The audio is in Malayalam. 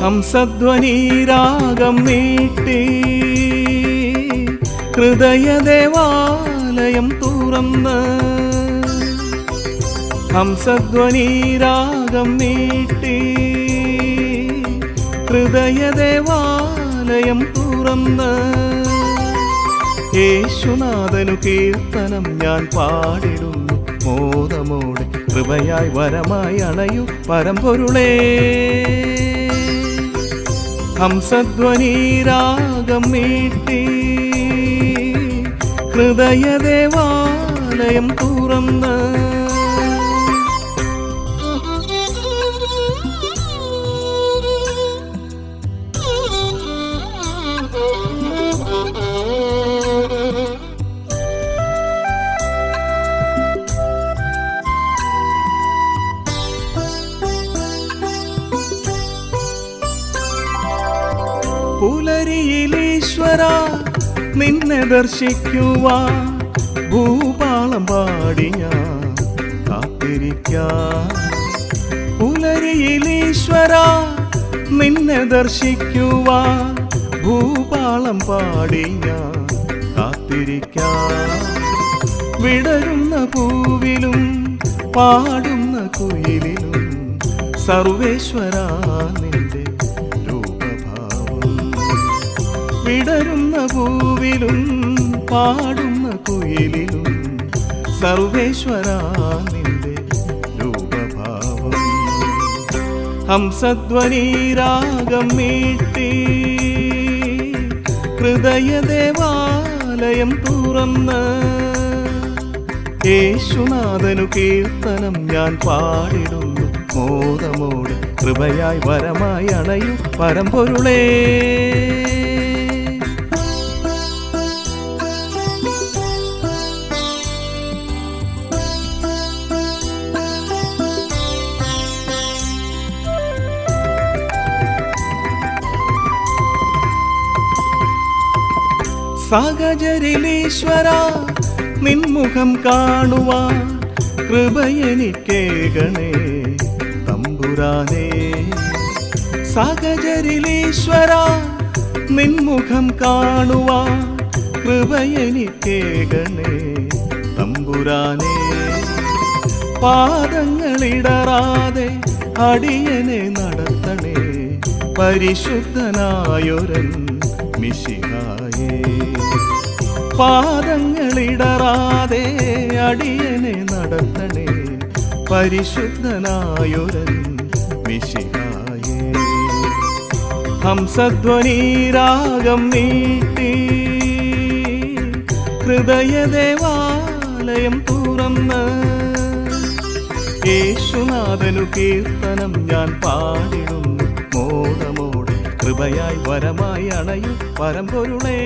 ഹംസധ്വനീരാഗം നീട്ടി. ഹൃദയദേവാലയം തുറന്ന് ഹംസധ്വനീരാഗം നീട്ടി. ഹൃദയദേവാലയം തുറന്ന് യേശുനാഥനു കീർത്തനം ഞാൻ പാടിടുന്നു. മോദമോടെ കൃപയായി വരമായി അണയു പരമ്പൊരുളേ. ഹംസധ്വനീരാഗം മീട്ടി ഹൃദയദേവാലയം തുറന്ന് പുലരിയിലീശ്വര നിന്നെ ദർശിക്കുവാ. ഭൂപാളം പാടി ഞാൻ കാത്തിരിക്കാം. പുലരിയിലീശ്വര നിന്നെ ദർശിക്കുവാ. ഭൂപാളം പാടി ഞാൻ കാത്തിരിക്കാം. വിടരുന്ന പൂവിലും പാടുന്ന കുയിലിലും സർവേശ്വര വിടരുന്ന പൂവിലും പാടുന്ന കുയിലിലും സർവേശ്വര നിന്റെ രൂപഭാവം. ഹംസധ്വനീരാഗം മീട്ടി ഹൃദയദേവാലയം തുറന്ന് യേശുനാഥനു കീർത്തനം ഞാൻ പാടിടുന്നു. മോദമോട് കൃപയായി വരമായി അണയും പരമ്പൊരുളേ. സഹചരിലീശ്വര നിൻമുഖം കാണുവാൻ കൃപയെനിക്കേകണേ തമ്പുരാനേ സഹചരിലീശ്വര നിൻമുഖം കാണുവാൻ കൃപയെനിക്കേകണേ തമ്പുരാനേ പാദങ്ങളിടറാതെ അടിയനെ നടത്തണേ. പരിശുദ്ധനായൊരൻ മിശിഹായേ. പാദങ്ങളിടറാതെ അടിയനെ നടത്തണേ. പരിശുദ്ധനായൊരൻ മിശിഹായേ. ഹംസധ്വനീരാഗം നീട്ടി. ഹൃദയദേവാലയം തുറന്ന്. യേശുനാഥനു കീർത്തനം ഞാൻ മോദമോടെ കൃപയായി വരമായി അണയു പരമ്പൊരുളേ